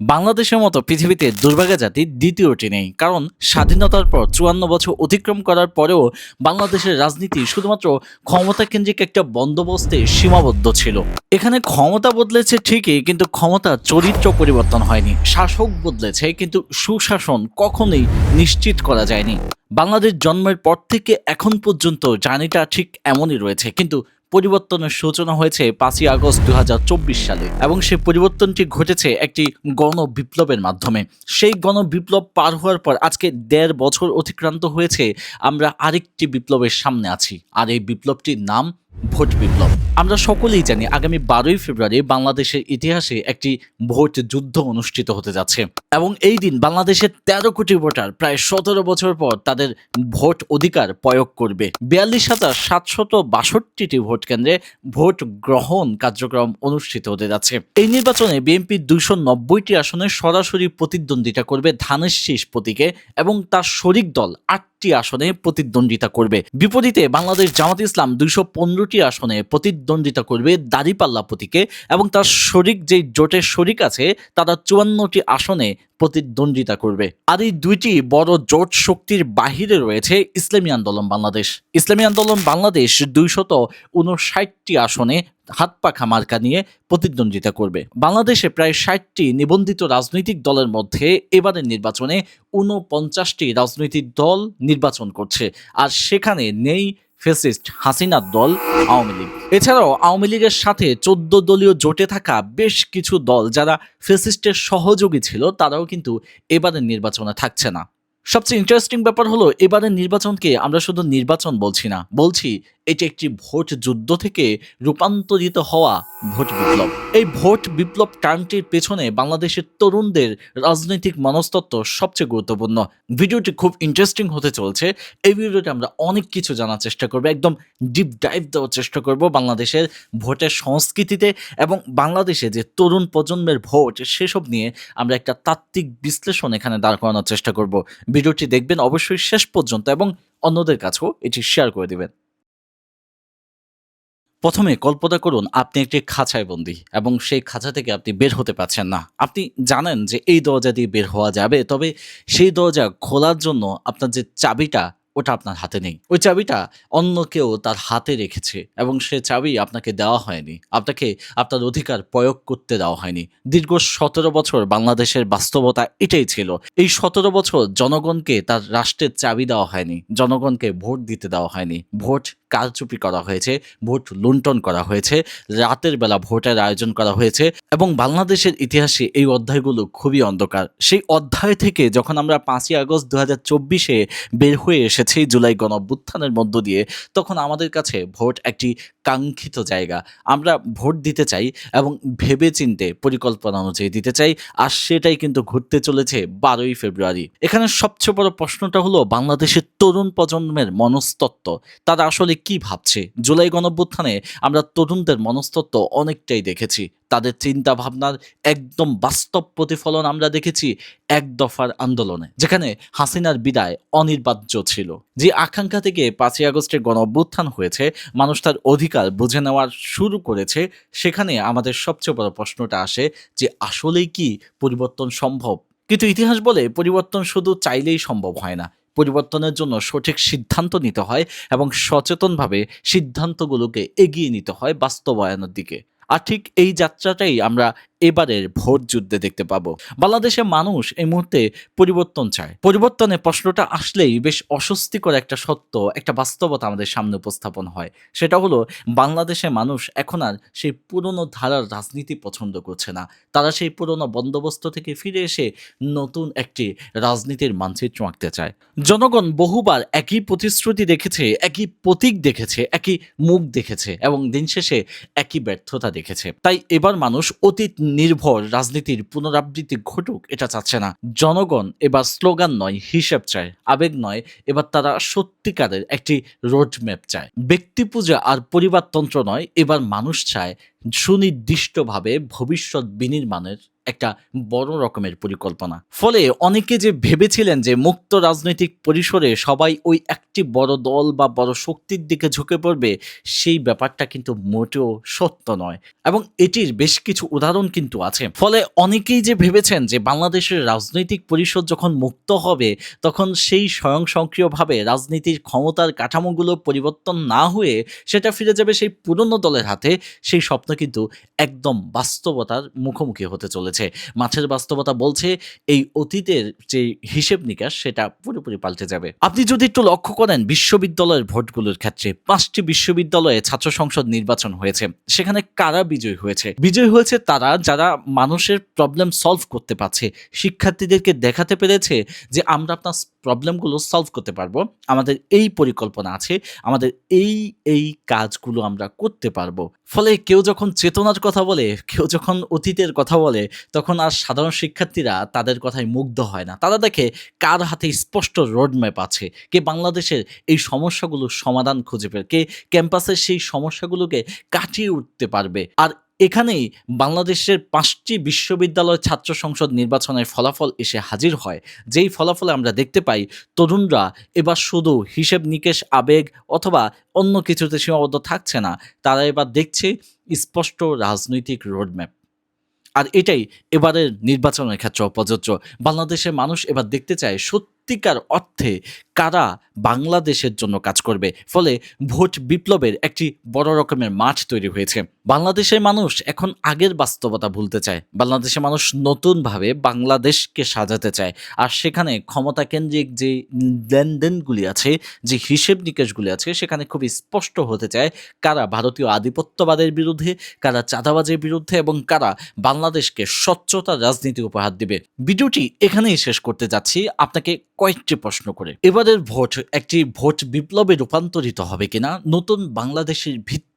বাংলাদেশের মতো পৃথিবীতে দুর্ভাগা জাতির দ্বিতীয়টি নেই। কারণ স্বাধীনতার পর চুয়ান্ন বছর অতিক্রম করার পরেও বাংলাদেশের রাজনীতি শুধুমাত্র ক্ষমতা কেন্দ্রিক একটা বন্দোবস্তে সীমাবদ্ধ ছিল। এখানে ক্ষমতা বদলেছে ঠিকই, কিন্তু ক্ষমতা চরিত্র পরিবর্তন হয়নি। শাসক বদলেছে, কিন্তু সুশাসন কখনোই নিশ্চিত করা যায়নি। বাংলাদেশ জন্মের পর থেকে এখন পর্যন্ত জানিটা ঠিক এমনই রয়েছে, কিন্তু পরিবর্তনের সূচনা হয়েছে পাঁচই আগস্ট দু হাজার চব্বিশ সালে এবং সেই পরিবর্তনটি ঘটেছে একটি গণ বিপ্লবের মাধ্যমে। সেই গণ বিপ্লব পার হওয়ার পর আজকে দেড় বছর অতিক্রান্ত হয়েছে। আমরা আরেকটি বিপ্লবের সামনে আছি। আর এই বিপ্লবটির নাম ভোট বিপ্লব। আমরা সকলেই জানি আগামী বারোই ফেব্রুয়ারি বাংলাদেশের ইতিহাসে একটি ভোট যুদ্ধ অনুষ্ঠিত হতে যাচ্ছে। এবং এই দিন বাংলাদেশের তেরো কোটি ভোটার প্রায় সতেরো বছর পর তাদের ভোট অধিকার প্রয়োগ করবে। বিয়াল্লিশ হাজার সাতশত বাষট্টিটি ভোট কেন্দ্রে ভোট গ্রহণ কার্যক্রম অনুষ্ঠিত হতে যাচ্ছে। এই নির্বাচনে বিএনপি দুইশো নব্বইটি আসনে সরাসরি প্রতিদ্বন্দ্বিতা করবে ধানের শীষ প্রতীকে এবং তার শরিক দল আটটি আসনে প্রতিদ্বন্দ্বিতা করবে। বিপরীতে বাংলাদেশ জামাত ইসলাম দুইশো পনেরোটি আসনে প্রতিদ্বন্দ্বিতা করবে দাঁড়িপাল্লা প্রতীকে এবং তার শরিক যেই জোটের শরিক আছে, তারা চুয়ান্নটি আসনে প্রতিদ্বন্দ্বিতা করবে। আর এই দুইটি বড় জোট শক্তির বাহিরে রয়েছে ইসলামী আন্দোলন বাংলাদেশ। ইসলামী আন্দোলন বাংলাদেশ দুইশত উনষাটটি আসনে হাত পাখা মার্কা নিয়ে প্রতিদ্বন্দ্বিতা করবে। বাংলাদেশে প্রায় ষাটটি নিবন্ধিত রাজনৈতিক দলের মধ্যে এবারের নির্বাচনে ঊনপঞ্চাশটি রাজনৈতিক দল নির্বাচন করছে, আর সেখানে নেই ফেসিস্ট হাসিনার দল আওয়ামী লীগ। এছাড়াও আওয়ামী লীগের সাথে চোদ্দ দলীয় জোটে থাকা বেশ কিছু দল যারা ফেসিস্টের সহযোগী ছিল, তারাও কিন্তু এবারের নির্বাচনে থাকছে না। সবচেয়ে ইন্টারেস্টিং ব্যাপার হলো, এবারের নির্বাচনকে আমরা শুধু নির্বাচন বলছি না, বলছি এটি একটি ভোট যুদ্ধ থেকে রূপান্তরিত হওয়া ভোট বিপ্লব। এই ভোট বিপ্লব টার্মটির পেছনে বাংলাদেশের তরুণদের রাজনৈতিক মনস্তত্ত্ব সবচেয়ে গুরুত্বপূর্ণ। ভিডিওটি খুব ইন্টারেস্টিং হতে চলছে। এই ভিডিওতে আমরা অনেক কিছু জানার চেষ্টা করব, একদম ডিপ ডাইভ দেওয়ার চেষ্টা করব বাংলাদেশের ভোটের সংস্কৃতিতে এবং বাংলাদেশে যে তরুণ প্রজন্মের ভোট, সেসব নিয়ে আমরা একটা তাত্ত্বিক বিশ্লেষণ এখানে দাঁড় করানোর চেষ্টা করব। ভিডিওটি দেখবেন অবশ্যই শেষ পর্যন্ত এবং অন্যদের কাছেও এটি শেয়ার করে দিবেন। প্রথমে কল্পনা করুন, আপনি একটি খাঁচায় বন্দি এবং সেই খাঁচা থেকে আপনি বের হতে পারছেন না। আপনি জানেন যে এই দরজা দিয়ে বের হওয়া যাবে, তবে সেই দরজা খোলার জন্য আপনার যে চাবিটা ওটা আপনার হাতে নেই। ওই চাবিটা অন্য কেউ তার হাতে রেখেছে এবং সে চাবি আপনাকে দেওয়া হয়নি। আপনাকে, আপনার অধিকার প্রয়োগ করতে দেওয়া হয়নি। দীর্ঘ সতেরো বছর বাংলাদেশের বাস্তবতা এটাই ছিল। এই সতেরো বছর জনগণকে তার রাষ্ট্রের চাবি দেওয়া হয়নি। জনগণকে ভোট দিতে দেওয়া হয়নি। ভোট কারচুপি করা হয়েছে, ভোট লুণ্ঠন করা হয়েছে, রাতের বেলা ভোটের আয়োজন করা হয়েছে এবং বাংলাদেশের ইতিহাসে এই অধ্যায়গুলো খুবই অন্ধকার। সেই অধ্যায় থেকে যখন আমরা পাঁচই আগস্ট দু হাজার চব্বিশে বের হয়ে এসেছি জুলাই গণঅভ্যুত্থানের মধ্য দিয়ে, তখন আমাদের কাছে ভোট একটি কাঙ্ক্ষিত জায়গা। আমরা ভোট দিতে চাই এবং ভেবে চিনতে পরিকল্পনা অনুযায়ী দিতে চাই, আর সেটাই কিন্তু ঘুরতে চলেছে বারোই ফেব্রুয়ারি। এখানে সবচেয়ে বড় প্রশ্নটা হলো বাংলাদেশের তরুণ প্রজন্মের মনস্তত্ত্ব। তারা আসলে কি ভাবছে? জুলাই গণঅভ্যুত্থানে আমরা তরুণদের মনস্তত্ত্ব অনেকটাই দেখেছি। তাদের চিন্তা ভাবনার একদম বাস্তব প্রতিফলন আমরা দেখেছি এক দফার আন্দোলনে, যেখানে হাসিনার বিদায় অনির্বাহ্য ছিল। যে আকাঙ্ক্ষা থেকে পাঁচই আগস্টের গণ অভ্যুত্থান হয়েছে, মানুষ তার অধিকার বুঝে নেওয়ার শুরু করেছে, সেখানে আমাদের সবচেয়ে বড় প্রশ্নটা আসে যে আসলেই কি পরিবর্তন সম্ভব? কিন্তু ইতিহাস বলে পরিবর্তন শুধু চাইলেই সম্ভব হয় না। পরিবর্তনের জন্য সঠিক সিদ্ধান্ত নিতে হয় এবং সচেতনভাবে সিদ্ধান্তগুলোকে এগিয়ে নিতে হয় বাস্তবায়নের দিকে। আর ঠিক এই যাত্রাটাই আমরা এবারের ভোট যুদ্ধে দেখতে পাবো। বাংলাদেশের মানুষ এই মুহূর্তে পরিবর্তন চায়। পরিবর্তনের প্রশ্নটা আসলেই বেশ অস্বস্তিকর একটা সত্য, একটা বাস্তবতা আমাদের সামনে উপস্থাপন হয়। সেটা হলো, বাংলাদেশের মানুষ এখন আর সেই পুরনো ধারার রাজনীতি পছন্দ করছে না। তারা সেই পুরনো বন্দোবস্ত থেকে ফিরে এসে নতুন একটি রাজনীতির মানচিত্র আঁকতে চায়। জনগণ বহুবার একই প্রতিশ্রুতি দেখেছে, একই প্রতীক দেখেছে, একই মুখ দেখেছে এবং দিন শেষে একই ব্যর্থতা দেখেছে। তাই এবার মানুষ অতীত নির্ভর রাজনীতির পুনরাবৃত্তি ঘটুক, এটা চাচ্ছে না। জনগণ এবার স্লোগান নয়, হিসেব চায়। আবেগ নয়, এবার তারা সত্যিকারের একটি রোডম্যাপ চায়। ব্যক্তি পূজা আর পরিবারতন্ত্র নয়, এবার মানুষ চায় সুনির্দিষ্টভাবে ভবিষ্যৎ বিনির্মাণের একটা বড় রকমের পরিকল্পনা। ফলে অনেকে যে ভেবেছিলেন যে মুক্ত রাজনৈতিক পরিসরে সবাই ওই একটি বড় দল বা বড় শক্তির দিকে ঝুঁকে পড়বে, সেই ব্যাপারটা কিন্তু মোটেও সত্য নয়। এবং এটির বেশ কিছু উদাহরণ কিন্তু আছে। ফলে অনেকেই যে ভেবেছেন যে বাংলাদেশের রাজনৈতিক পরিষদ যখন মুক্ত হবে, তখন সেই স্বয়ংসক্রিয়ভাবে রাজনীতির ক্ষমতার কাঠামোগুলো পরিবর্তন না হয়ে সেটা ফিরে যাবে সেই পুরনো দলের হাতে, সেই স্বপ্ন কিন্তু একদম বাস্তবতার মুখোমুখি হতে চলেছে। মাছের বাস্তবতা বলছে, এই অতীতের যে হিসেব নিকাশ, সেটা পুরোপুরি পাল্টে যাবে। আপনি যদি একটু লক্ষ্য করেন, বিশ্ববিদ্যালয়ের ভোটগুলোর ক্ষেত্রে পাঁচটি বিশ্ববিদ্যালয়ে ছাত্র সংসদ নির্বাচন হয়েছে। সেখানে কারা বিজয়ী হয়েছে? বিজয়ী হয়েছে তারা যারা মানুষের প্রবলেম সলভ করতে পারছে। শিক্ষার্থীদেরকে দেখাতে পেরেছে যে আমরা আপনার প্রবলেমগুলো সলভ করতে পারব। আমাদের এই পরিকল্পনা আছে, আমাদের এই এই কাজগুলো আমরা করতে পারব। ফলে কেউ যখন চেতনার কথা বলে, কেউ যখন অতীতের কথা বলে, তখন আর সাধারণ শিক্ষার্থীরা তাদের কথায় মুগ্ধ হয় না। তারা দেখে কার হাতে স্পষ্ট রোডম্যাপ আছে? কে বাংলাদেশের এই সমস্যাগুলোর সমাধান খুঁজে পেয়ে কে ক্যাম্পাসের সেই সমস্যাগুলোকে কাটিয়ে উঠতে পারবে? আর এখানেই বাংলাদেশের পাঁচটি বিশ্ববিদ্যালয় ছাত্র সংসদ নির্বাচনের ফলাফল এসে হাজির হয়। যেই ফলাফলে আমরা দেখতে পাই, তরুণরা এবার শুধু হিসেব নিকেশ, আবেগ অথবা অন্য কিছুতে সীমাবদ্ধ থাকছে না। তারা এবার দেখছে স্পষ্ট রাজনৈতিক রোডম্যাপ আর এটাই এবারের নির্বাচনের ক্ষেত্রে প্রযোজ্য বাংলাদেশের মানুষ এবার দেখতে চায় সত্যিকার অর্থে কারা বাংলাদেশের জন্য কাজ করবে। ফলে ভোট বিপ্লবের একটি বড় রকমের মাঠ তৈরি হয়েছে। বাংলাদেশের মানুষ এখন আগের বাস্তবতা ভুলতে চায়। বাংলাদেশের মানুষ নতুনভাবে বাংলাদেশকে সাজাতে চায়। আর সেখানে ক্ষমতা কেন্দ্রিক যে লেনদেনগুলি আছে, যে হিসেব নিকেশগুলি আছে, সেখানে খুবই স্পষ্ট হতে চায় কারা ভারতীয় আধিপত্যবাদের বিরুদ্ধে, কারা চাঁদাবাজের বিরুদ্ধে এবং কারা বাংলাদেশকে স্বচ্ছতা রাজনীতি উপহার দিবে। ভিডিওটি এখানেই শেষ করতে যাচ্ছি। আপনাকে কয়েকটি প্রশ্ন করে। এবারের ভোট একটি ভোট বিপ্লবে রূপান্তরিত হবে কিনা? নতুন বাংলাদেশের ভিত্তি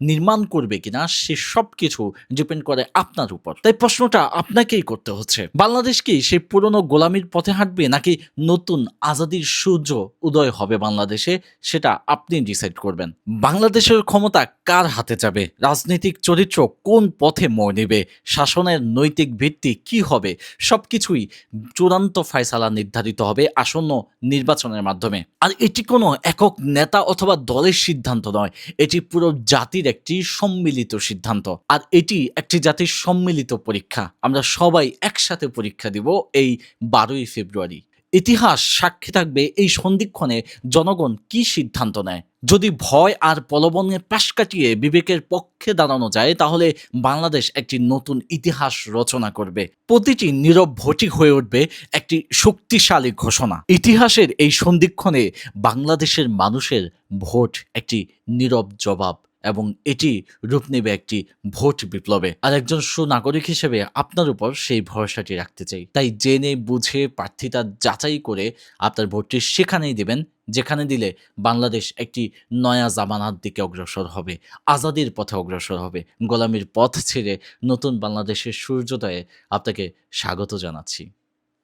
নির্মাণ করবে কিনা, সে সব কিছু ডিপেন্ড করে আপনার উপর। তাই প্রশ্নটা আপনাকেই করতে হচ্ছে। বাংলাদেশ কি সেই পুরনো গোলামির পথে হাঁটবে, নাকি নতুন আজাদির সূর্য উদয় হবে বাংলাদেশে? সেটা আপনি ডিসাইড করবেন। বাংলাদেশের ক্ষমতা কার হাতে যাবে? রাজনৈতিক চরিত্র কোন পথে মোড় নেবে? শাসনের নৈতিক ভিত্তি কি হবে? সব কিছুই চূড়ান্ত ফয়সালা নির্ধারিত হবে আসন্ন নির্বাচনের মাধ্যমে। আর এটি কোনো একক নেতা অথবা দলের সিদ্ধান্ত নয়। এটি পুরো জাতির একটি সম্মিলিত সিদ্ধান্ত। আর এটি একটি জাতির সম্মিলিত পরীক্ষা। আমরা সবাই একসাথে পরীক্ষা দিব এই বারোই ফেব্রুয়ারি। ইতিহাস সাক্ষী থাকবে এই সন্ধিক্ষণে জনগণ কি সিদ্ধান্ত নেয়? যদি ভয় আর প্রলোভনের পাশ কাটিয়ে বিবেকের পক্ষে দাঁড়ানো যায়, তাহলে বাংলাদেশ একটি নতুন ইতিহাস রচনা করবে। প্রতিটি নীরব ভোটই হয়ে উঠবে একটি শক্তিশালী ঘোষণা। ইতিহাসের এই সন্ধিক্ষণে বাংলাদেশের মানুষের ভোট একটি নীরব জবাব। এবং এটি রূপ নেবে একটি ভোট বিপ্লবে। আর একজন সুনাগরিক হিসেবে আপনার উপর সেই ভরসাটি রাখতে চাই। তাই জেনে, বুঝে, প্রার্থিতা যাচাই করে আপনার ভোটটি সেখানেই দেবেন, যেখানে দিলে বাংলাদেশ একটি নয়া জামানার দিকে অগ্রসর হবে, আজাদির পথে অগ্রসর হবে, গোলামির পথ ছেড়ে নতুন বাংলাদেশের সূর্যোদয়ে আপনাকে স্বাগত জানাচ্ছি।